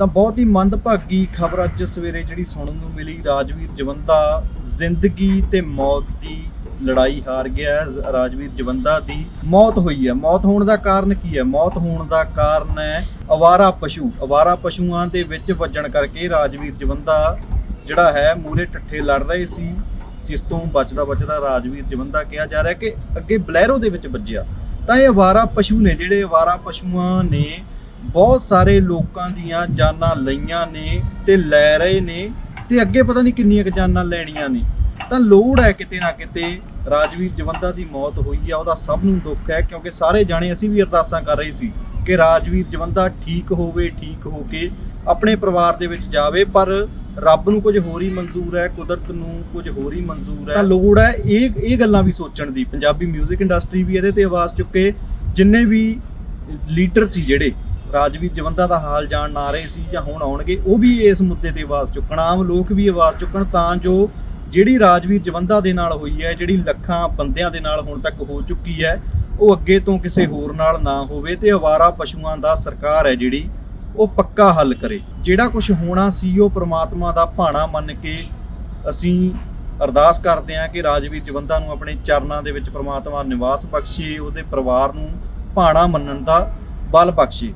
ਤਾਂ ਬਹੁਤ ਹੀ ਮੰਦਭਾਗੀ ਖਬਰ ਅੱਜ ਸਵੇਰੇ ਜਿਹੜੀ ਸੁਣਨ ਨੂੰ ਮਿਲੀ, ਰਾਜਵੀਰ ਜਵੰਦਾ ਜ਼ਿੰਦਗੀ ਤੇ ਮੌਤ ਦੀ ਲੜਾਈ ਹਾਰ ਗਿਆ ਰਾਜਵੀਰ ਜਵੰਦਾ ਦੀ ਮੌਤ ਹੋਈ ਹੈ। ਮੌਤ ਹੋਣ ਦਾ ਕਾਰਨ ਕੀ ਹੈ? ਮੌਤ ਹੋਣ ਦਾ ਕਾਰਨ ਹੈ ਅਵਾਰਾ ਪਸ਼ੂ। ਅਵਾਰਾ ਪਸ਼ੂਆਂ ਦੇ ਵਿੱਚ ਵੱਜਣ ਕਰਕੇ ਰਾਜਵੀਰ ਜਵੰਦਾ ਜਿਹੜਾ ਹੈ ਮੂਰੇ ਟੱਠੇ ਲੜ ਰਹੇ ਸੀ, ਜਿਸ ਤੋਂ ਬਚਦਾ ਬਚਦਾ ਰਾਜਵੀਰ ਜਵੰਦਾ ਕਿਹਾ ਜਾ ਰਿਹਾ ਕਿ ਅੱਗੇ ਬਲੈਰੋ ਦੇ ਵਿੱਚ ਵੱਜਿਆ। ਤਾਂ ਇਹ ਅਵਾਰਾ ਪਸ਼ੂ ਨੇ, ਜਿਹੜੇ ਅਵਾਰਾ ਪਸ਼ੂਆਂ ਨੇ ਬਹੁਤ ਸਾਰੇ ਲੋਕਾਂ ਦੀਆਂ ਜਾਨਾਂ ਲਈਆਂ ਨੇ ਤੇ ਲੈ ਰਹੇ ਨੇ ਤੇ ਅੱਗੇ ਪਤਾ ਨਹੀਂ ਕਿੰਨੀਆਂ ਕੁ ਜਾਨਾਂ ਲੈਣੀਆਂ ਨੇ। ਤਾਂ ਲੋੜ ਹੈ ਕਿਤੇ ਨਾ ਕਿਤੇ ਰਾਜਵੀਰ ਜਵੰਦਾ ਦੀ ਮੌਤ ਹੋਈ ਆ, ਉਹਦਾ ਸਭ ਨੂੰ ਦੁੱਖ ਹੈ ਕਿਉਂਕਿ ਸਾਰੇ ਜਾਣੇ ਅਸੀਂ ਵੀ ਅਰਦਾਸਾਂ ਕਰ ਰਹੇ ਸੀ ਕਿ ਰਾਜਵੀਰ ਜਵੰਦਾ ਠੀਕ ਹੋਵੇ, ਠੀਕ ਹੋ ਕੇ ਆਪਣੇ ਪਰਿਵਾਰ ਦੇ ਵਿੱਚ ਜਾਵੇ, ਪਰ ਰੱਬ ਨੂੰ ਕੁਝ ਹੋਰ ਹੀ ਮਨਜ਼ੂਰ ਹੈ, ਕੁਦਰਤ ਨੂੰ ਕੁਝ ਹੋਰ ਹੀ ਮਨਜ਼ੂਰ ਹੈ। ਤਾਂ ਲੋੜ ਹੈ ਇਹ ਇਹ ਗੱਲਾਂ ਵੀ ਸੋਚਣ ਦੀ। ਪੰਜਾਬੀ 뮤직 ਇੰਡਸਟਰੀ ਵੀ ਇਹਦੇ ਤੇ ਆਵਾਜ਼ ਚੁੱਕੇ। ਜਿੰਨੇ ਵੀ ਲੀਡਰ ਸੀ ਜਿਹੜੇ ਰਾਜਵੀਰ ਜਵੰਦਾ ਦਾ ਹਾਲ ਜਾਣ ਨਾ ਰਹੇ ਸੀ ਜਾਂ ਹੁਣ ਆਉਣਗੇ, ਉਹ ਵੀ ਇਸ ਮੁੱਦੇ ਤੇ ਆਵਾਜ਼ ਚੁੱਕਣ, ਆਮ ਲੋਕ ਵੀ ਆਵਾਜ਼ ਚੁੱਕਣ ਤਾਂ ਜੋ ਜਿਹੜੀ ਰਾਜਵੀਰ ਜਵੰਦਾ ਦੇ ਨਾਲ ਹੋਈ ਹੈ, ਜਿਹੜੀ ਲੱਖਾਂ ਬੰਦਿਆਂ ਦੇ ਨਾਲ ਹੁਣ ਤੱਕ ਹੋ ਚੁੱਕੀ ਹੈ, ਉਹ ਅੱਗੇ ਤੋਂ ਕਿਸੇ ਹੋਰ ਨਾਲ ਨਾ ਹੋਵੇ ਤੇ ਅਵਾਰਾ ਪਸ਼ੂਆਂ ਦਾ ਸਰਕਾਰ ਹੈ ਜਿਹੜੀ, ਉਹ ਪੱਕਾ ਹੱਲ ਕਰੇ। ਜਿਹੜਾ ਕੁਝ ਹੋਣਾ ਸੀ, ਉਹ ਪ੍ਰਮਾਤਮਾ ਦਾ ਭਾਣਾ ਮੰਨ ਕੇ ਅਸੀਂ ਅਰਦਾਸ ਕਰਦੇ ਹਾਂ ਕਿ ਰਾਜਵੀਰ ਜਵੰਦਾ ਨੂੰ ਆਪਣੇ ਚਰਨਾਂ ਦੇ ਵਿੱਚ ਪ੍ਰਮਾਤਮਾ ਨਿਵਾਸ ਬਖਸ਼ੇ, ਉਹਦੇ ਪਰਿਵਾਰ ਨੂੰ ਭਾਣਾ ਮੰਨਣ ਦਾ ਬਲ ਬਖਸ਼ੇ।